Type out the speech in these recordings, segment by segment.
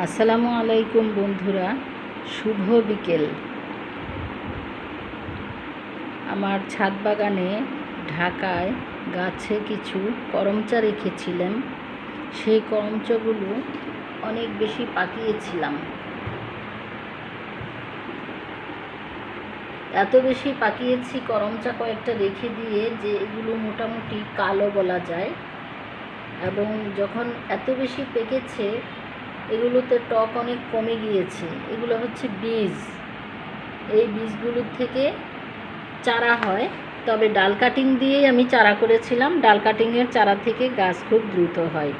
আসসালামু আলাইকুম বন্ধুরা, শুভ বিকেল। আমার ছাদ বাগানে ঢাকায় গাছে কিছু করমচা রেখেছিলাম। সেই করমচাগুলো অনেক বেশি পাকিয়েছিলাম। এত বেশি পাকিয়েছি করমচা কয়েকটা রেখে দিয়ে যে এগুলো মোটামুটি কালো বলা যায়। এবং যখন এত বেশি পেকেছে এগুলোতে টক অনেক কমে গিয়েছে। এগুলো হচ্ছে বীজ। এই বীজগুলোর থেকে চারা হয়, তবে ডাল কাটিং দিয়েই আমি চারা করেছিলাম। ডাল কাটিংয়ের চারা থেকে গাছ খুব দ্রুত হয়।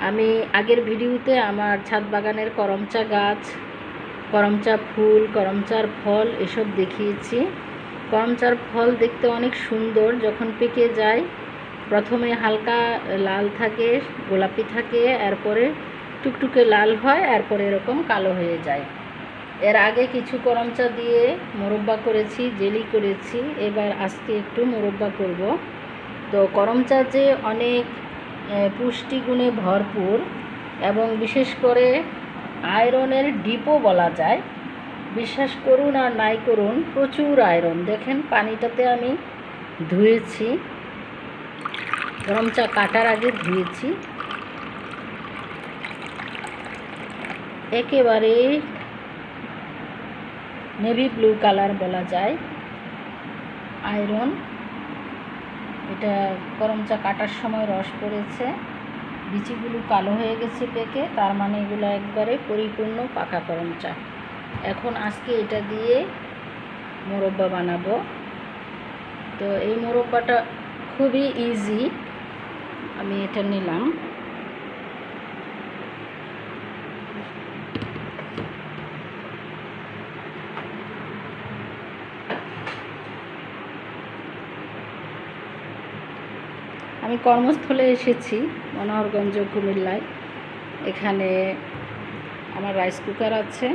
আমি আগের ভিডিওতে আমার ছাদ বাগানের করমচা গাছ, করমচা ফুল, করমচার ফল এসব দেখিয়েছি। করমচার ফল দেখতে অনেক সুন্দর। যখন পেকে যায়, প্রথমে হালকা লাল থাকে, গোলাপি থাকে, এরপরে টুকটুকে লাল হয়, এরপরে এরকম কালো হয়ে যায়। এর আগে কিছু করমচা দিয়ে মোরব্বা করেছি, জেলি করেছি, এবার আজকে একটু মোরব্বা করব। তো করমচা যে অনেক পুষ্টিগুণে ভরপুর এবং বিশেষ করে আয়রনের ডিপও বলা যায়, বিশ্বাস করুন আর নাই করুন, প্রচুর আয়রন। দেখেন পানিটাতে আমি ধুয়েছি গরম চা কাটার আগে ধুয়েছি। একেবারে নেভি ব্লু কালার বলা যায়। আয়রন এটা গরম চা কাটার সময় রস পড়েছে। বিচিগুলো কালো হয়ে গেছে পেকে, তার মানে এগুলো একবারে পরিপূর্ণ পাকা গরম চা এখন আজকে এটা দিয়ে মোরব্বা বানাবো। তো এই মোরব্বাটা খুবই ইজি আমি এটা নিলাম। আমি কর্মস্থলে এসেছি, মনোহরগঞ্জ কুমিল্লায়। এখানে আমার রাইস কুকার আছে।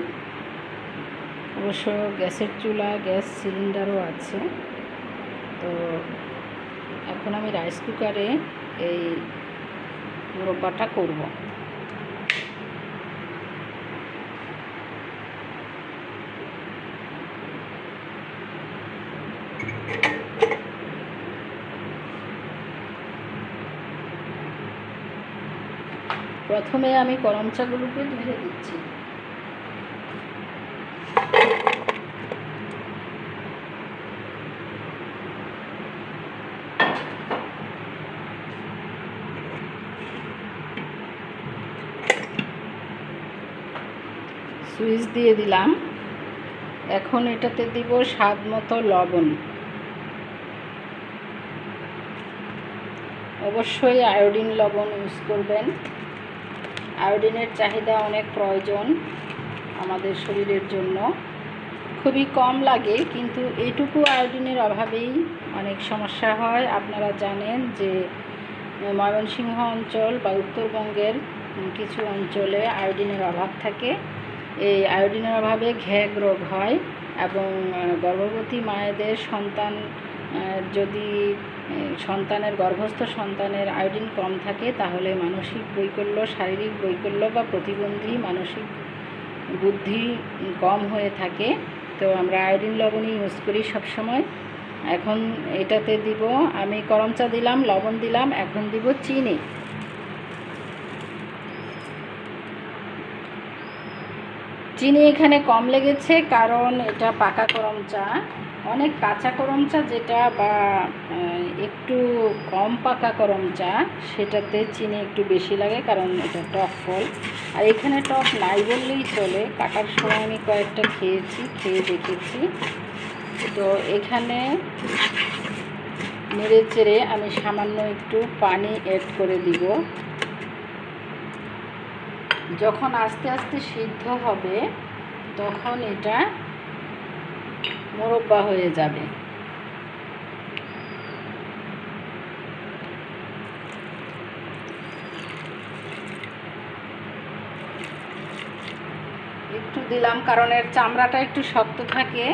অবশ্য গ্যাসের চুলা, গ্যাস সিলিন্ডারও আছে। তো এখন আমি রাইস কুকারে এই মুরব্বাটা করব। প্রথমে আমি গরম চাগুলোকে ঢেলে দিচ্ছি। সুইচ দিয়ে দিলাম। এখন এটাতে দিব স্বাদ মতো লবণ। অবশ্যই আয়োডিন লবণ ইউজ করবেন। আয়োডিনের চাহিদা অনেক প্রয়োজন আমাদের শরীরের জন্য। খুবই কম লাগে, কিন্তু এটুকু আয়োডিনের অভাবেই অনেক সমস্যা হয়। আপনারা জানেন যে, ময়মনসিংহ অঞ্চল বা উত্তরবঙ্গের কিছু অঞ্চলে আয়োডিনের অভাব থাকে। এই আয়োডিনের অভাবে ঘ্যাগ রোগ হয় এবং গর্ভবতী মায়েদের সন্তান যদি সন্তানের, গর্ভস্থ সন্তানের আয়োডিন কম থাকে, তাহলে মানসিক বৈকল্য, শারীরিক বৈকল্য বা প্রতিবন্ধী মানসিক বুদ্ধি কম হয়ে থাকে। তো আমরা আয়োডিন লবণই ইউজ করি সবসময়। এখন এটাতে দিব, আমি করমচা দিলাম, লবণ দিলাম, এখন দিব চিনি। চিনি এখানে কম লেগেছে, কারণ এটা পাকা করম চা। অনেক কাঁচা করম চা যেটা বা একটু কম পাকা করম চা, সেটাতে চিনি একটু বেশি লাগে, কারণ এটা টক ফল। আর এখানে টক নাই বললেই চলে। কাটার সময় আমি কয়েকটা খেয়েছি, খেয়ে দেখেছি। তো এখানে নেড়ে চেড়ে আমি সামান্য একটু পানি অ্যাড করে দিব। যখন আস্তে আস্তে সিদ্ধ হবে, তখন এটা মোরব্বা হয়ে যাবে। একটু দিলাম, কারণ এর চামড়াটা একটু শক্ত থাকে।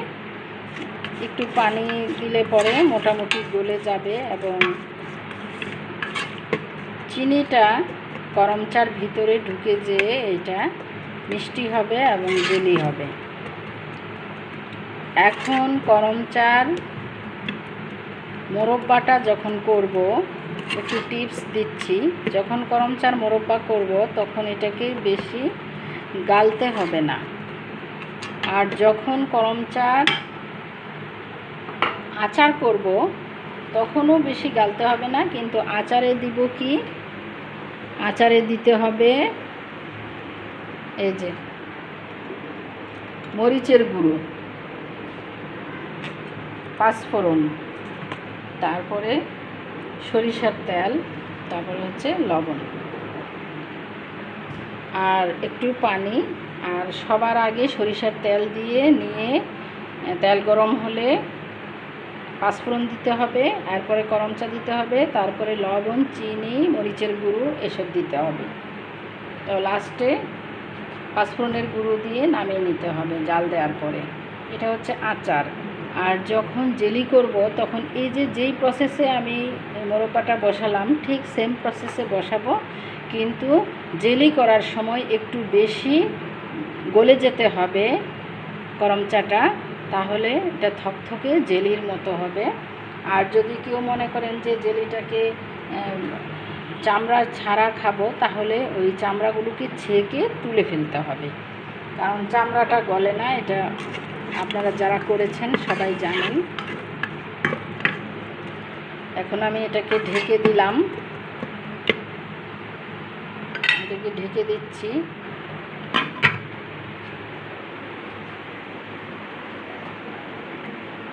একটু পানি দিলে পরে মোটামুটি গলে যাবে এবং চিনিটা করমচার ভিতরে ঢুকে যেয়ে এটা মিষ্টি হবে এবং জেলি হবে। এখন করমচার মোরব্বাটা যখন করব, একটু টিপস দিচ্ছি। যখন করমচার মোরব্বা করব, তখন এটাকে বেশি গালতে হবে না। আর যখন করমচার আচার করব, তখনও বেশি গালতে হবে না, কিন্তু আচারে দিব কি? আচারে দিতে হবে। এই যে, মরিচের গুঁড়ো, পাঁচফোড়ন, তারপরে সরিষার তেল, তারপরে হচ্ছে লবণ। আর একটু পানি, আর সবার আগে সরিষার তেল দিয়ে নিয়ে, তেল গরম হলে পাঁচফোড়ন দিতে হবে এরপরে করমচা দিতে হবে, তারপরে লবণ, চিনি, মরিচের গুঁড়ো এসব দিতে হবে। তো লাস্টে পাঁচফোড়নের গুঁড়ো দিয়ে নামিয়ে নিতে হবে জাল দেওয়ার পরে। এটা হচ্ছে আচার। আর যখন জেলি করব, তখন এই যে যেই প্রসেসে আমি মোরব্বাটা বসালাম, ঠিক সেম প্রসেসে বসাবো। কিন্তু জেলি করার সময় একটু বেশি গলে যেতে হবে গরম চাটা তাহলে এটা থকথকে জেলির মতো হবে। আর যদি কেউ মনে করেন যে জেলিটাকে চামড়া ছাড়া খাব, তাহলে ওই চামড়াগুলোকে ছেঁকে তুলে ফেলতে হবে। কারণ চামড়াটা গলে না, এটা আপনারা যারা করেছেন সবাই জানেন। এখন আমি এটাকে ঢেকে দিলাম। এটাকে ঢেকে দিচ্ছি।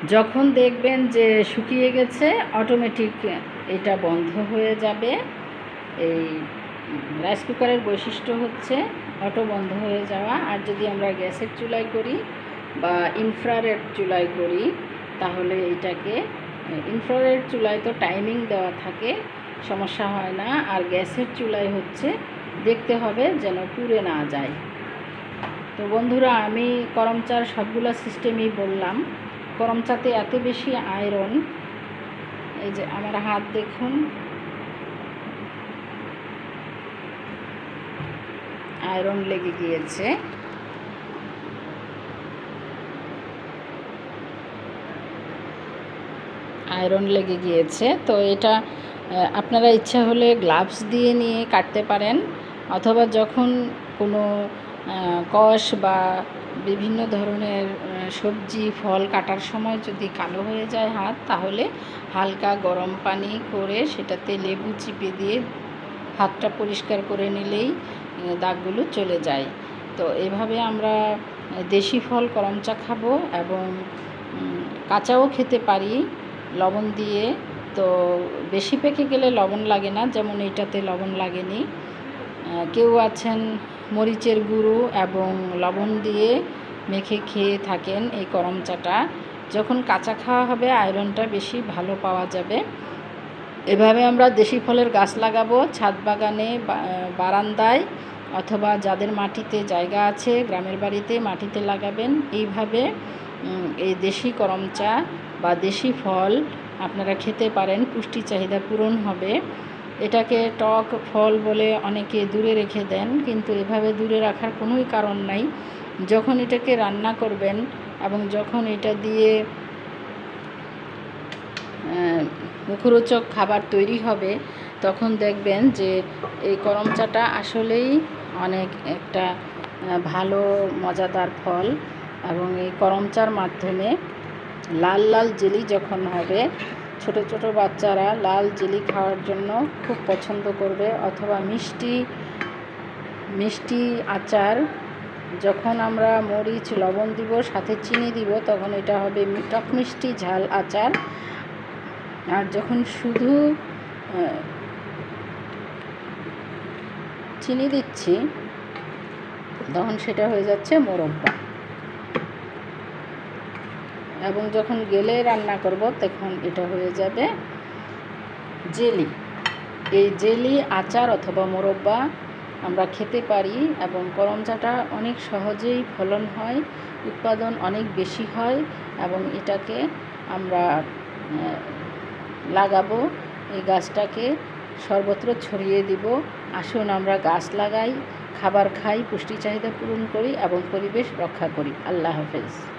যখন দেখবেন যে শুকিয়ে গেছে অটোমেটিক এটা বন্ধ হয়ে যাবে। এই রাইস কুকারের বৈশিষ্ট্য হচ্ছে অটো বন্ধ হয়ে যাওয়া। আর যদি আমরা গ্যাসের চুলায় করি বা ইনফ্রারেড চুলায় করি, তাহলে এটাকে ইনফ্রারেড চুলায় তো টাইমিং দেওয়া থাকে, সমস্যা হয় না। আর গ্যাসের চুলায় হচ্ছে দেখতে হবে যেন পুড়ে না যায়। তো বন্ধুরা, আমি করমচার সবগুলো সিস্টেমই বললাম। করমচাতে এত বেশি আয়রন এই যে আমার হাত দেখুন। আয়রন লেগে গিয়েছে। আয়রন লেগে গিয়েছে। তো এটা আপনারা ইচ্ছা হলে গ্লাভস দিয়ে নিয়ে কাটতে পারেন। অথবা যখন কোনো কষ বা বিভিন্ন ধরনের সবজি, ফল কাটার সময় যদি কালো হয়ে যায় হাত, তাহলে হালকা গরম পানি করে সেটাতে লেবু চিপে দিয়ে হাতটা পরিষ্কার করে নিলেই দাগগুলো চলে যায়। তো এভাবে আমরা দেশি ফল করমচা খাব এবং কাঁচাও খেতে পারি, লবণ দিয়ে। তো বেশি পেকে গেলে লবণ লাগে না, যেমন এটাতে লবণ লাগেনি। কেউ আছেন মরিচের গুঁড়ো এবং লবণ দিয়ে মেখে খেয়ে থাকেন এই করম চাটা। যখন কাঁচা খাওয়া হবে, আয়রনটা বেশি ভালো পাওয়া যাবে। এভাবে আমরা দেশি ফলের গাছ লাগাবো ছাদ বাগানে বারান্দায় অথবা যাদের মাটিতে জায়গা আছে, গ্রামের বাড়িতে মাটিতে লাগাবেন। এইভাবে এই দেশি করম চা বা দেশি ফল আপনারা খেতে পারেন। পুষ্টি চাহিদা পূরণ হবে। এটাকে টক ফল বলে অনেকে দূরে রেখে দেন, কিন্তু এভাবে দূরে রাখার কোনোই কারণ নাই। যখন এটাকে রান্না করবেন এবং যখন এটা দিয়ে মুখরোচক খাবার তৈরি হবে, তখন দেখবেন যে এই করম চাটা আসলেই অনেক একটা ভালো, মজাদার ফল। এবং এই করমচার মাধ্যমে লাল লাল জেলি যখন হবে ছোট ছোট বাচ্চারা লাল জেলি খাওয়ার জন্য খুব পছন্দ করবে অথবা মিষ্টি মিষ্টি আচার। যখন আমরা মরিচ, লবণ দিব, সাথে চিনি দিব, তখন এটা হবে টক মিষ্টি ঝাল আচার। আর যখন শুধু চিনি দিচ্ছি, তখন সেটা হয়ে যাচ্ছে মোরব্বা। এবং যখন গেলে রান্না করব, তখন এটা হয়ে যাবে জেলি। এই জেলি, আচার অথবা মোরব্বা আমরা খেতে পারি এবং করমচাটা অনেক সহজেই ফলন হয়, উৎপাদন অনেক বেশি হয় এবং এটাকে আমরা লাগাবো, এই গাছটাকে সর্বত্র ছড়িয়ে দিব। আসুন আমরা গাছ লাগাই, খাবার খাই পুষ্টি চাহিদা পূরণ করি এবং পরিবেশ রক্ষা করি। আল্লাহ হাফেজ।